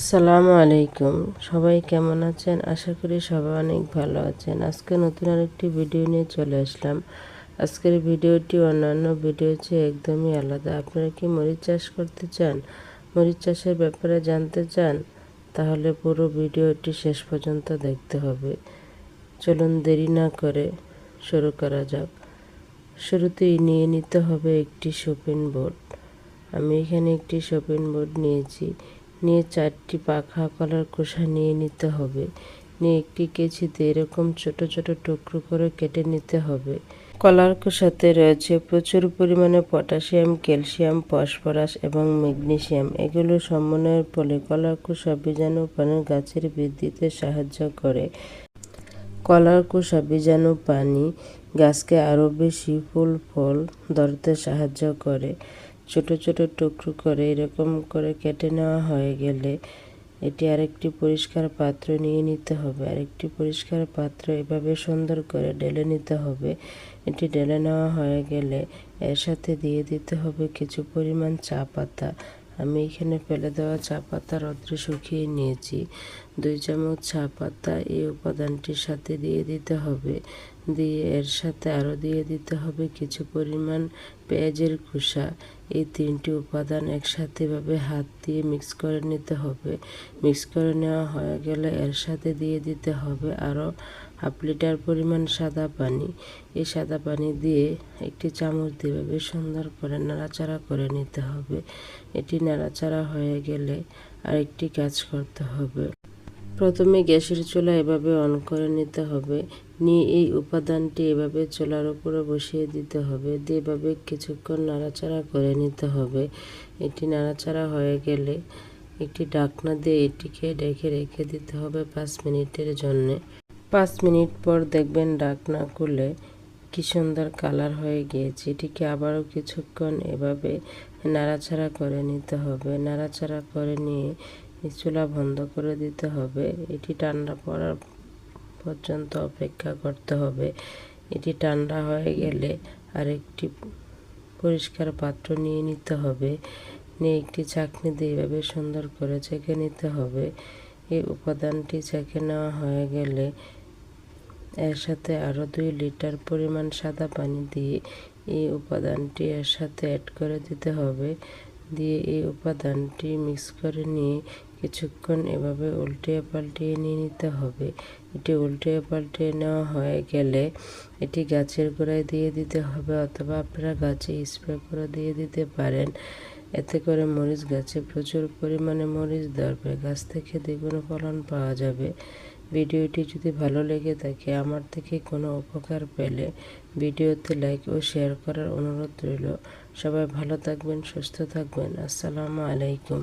আসসালামু আলাইকুম। সবাই কেমন আছেন? আশা করি সবাই অনেক ভালো আছেন। আজকে নতুন আরেকটি ভিডিও নিয়ে চলে আসলাম। আজকের ভিডিওটি অন্যান্য ভিডিও চেয়ে একদমই আলাদা। আপনারা কি মরিচ চাষ করতে চান? মরিচ চাষের ব্যাপারে জানতে চান? তাহলে পুরো ভিডিওটি শেষ পর্যন্ত দেখতে হবে। চলুন দেরি না করে শুরু করা যাক। শুরুতেই নিয়ে নিতে হবে একটি শপিং বোর্ড। আমি এখানে একটি শপিং বোর্ড নিয়েছি। নিয়ে চারটি পাখা কলার খোসা নিয়ে নিতে হবে। নিয়ে একটি কেচিতে এরকম ছোট ছোট টুকরো করে কেটে নিতে হবে। কলার খোসাতে রয়েছে প্রচুর পরিমাণে পটাশিয়াম, ক্যালসিয়াম, ফসফরাস এবং ম্যাগনেসিয়াম। এগুলো সমন্বয়ের ফলে কলার খোসা বীজাণু পানের গাছের বৃদ্ধিতে সাহায্য করে। কলার খোসা বীজাণু পানি গাছকে আরও বেশি ফুল, ফল ধরতে সাহায্য করে। ছোট ছোট টুকরো করে এরকম করে কেটে নেওয়া হয়ে গেলে এটি আরেকটি পরিষ্কার পাত্র নিয়ে নিতে হবে। আরেকটি পরিষ্কার পাত্র এভাবে সুন্দর করে ঢেলে নিতে হবে। এটি ঢেলে নেওয়া হয়ে গেলে এর সাথে দিয়ে দিতে হবে কিছু পরিমাণ চা পাতা। আমি এখানে ফেলে দেওয়া চা পাতা রৌদ্রে শুকিয়ে নিয়েছি। দুই চামচ চা পাতা এই উপাদানটির সাথে দিয়ে দিতে হবে। দিয়ে এর সাথে আরও দিয়ে দিতে হবে কিছু পরিমাণ পেঁয়াজের খোসা। এই তিনটি উপাদান একসাথে এভাবে হাত দিয়ে মিক্স করে নিতে হবে। মিক্স করে নেওয়া হয়ে গেলে এর সাথে দিয়ে দিতে হবে আরও হাফ লিটার পরিমাণ সাদা পানি। এই সাদা পানি দিয়ে একটি চামচ দিয়ে বেশ সুন্দর করে নাড়াচাড়া করে নিতে হবে। এটি নাড়াচাড়া হয়ে গেলে আরেকটি কাজ করতে হবে। প্রথমে গ্যাসের চুলা এভাবে অন করে নিতে হবে। নিয়ে এই উপাদানটি এভাবে চুলার উপরে বসিয়ে দিতে হবে। দিয়ে এভাবে কিছুক্ষণ নাড়াচাড়া করে নিতে হবে। এটি নাড়াচাড়া হয়ে গেলে একটি ডাকনা দিয়ে এটিকে ডেকে রেখে দিতে হবে পাঁচ মিনিটের জন্যে। পাঁচ মিনিট পর দেখবেন ডাকনা খুলে কি সুন্দর কালার হয়ে গিয়েছে। এটিকে আবারও কিছুক্ষণ এভাবে নাড়াচাড়া করে নিতে হবে। নাড়াচাড়া করে নিয়ে চুলা বন্ধ করে দিতে হবে। এটি ঠান্ডা পড়ার পর্যন্ত অপেক্ষা করতে হবে। এটি ঠান্ডা হয়ে গেলে আরেকটি পরিষ্কার পাত্র নিয়ে নিতে হবে। নিয়ে একটি চাকনি দিয়ে এভাবে সুন্দর করে চেকে নিতে হবে। এই উপাদানটি চেকে নেওয়া হয়ে গেলে এর সাথে আরও দুই লিটার পরিমাণ সাদা পানি দিয়ে এই উপাদানটি এর সাথে অ্যাড করে দিতে হবে। দিয়ে এই উপাদানটি মিক্স করে নিয়ে কিছুক্ষণ এভাবে উল্টিয়ে পাল্টিয়ে নিয়ে নিতে হবে। এটি উল্টিয়ে পাল্টিয়ে নেওয়া হয়ে গেলে এটি গাছের গোড়ায় দিয়ে দিতে হবে অথবা আপনারা গাছে স্প্রে করে দিয়ে দিতে পারেন। এতে করে মরিচ গাছে প্রচুর পরিমাণে মরিচ ধরবে। গাছ থেকে দ্বিগুণ ফলন পাওয়া যাবে। ভিডিওটি যদি ভালো লেগে থাকে, আমার থেকে কোনো উপকার পেলে ভিডিওতে লাইক ও শেয়ার করার অনুরোধ রইল। সবাই ভালো থাকবেন, সুস্থ থাকবেন। আসসালামু আলাইকুম।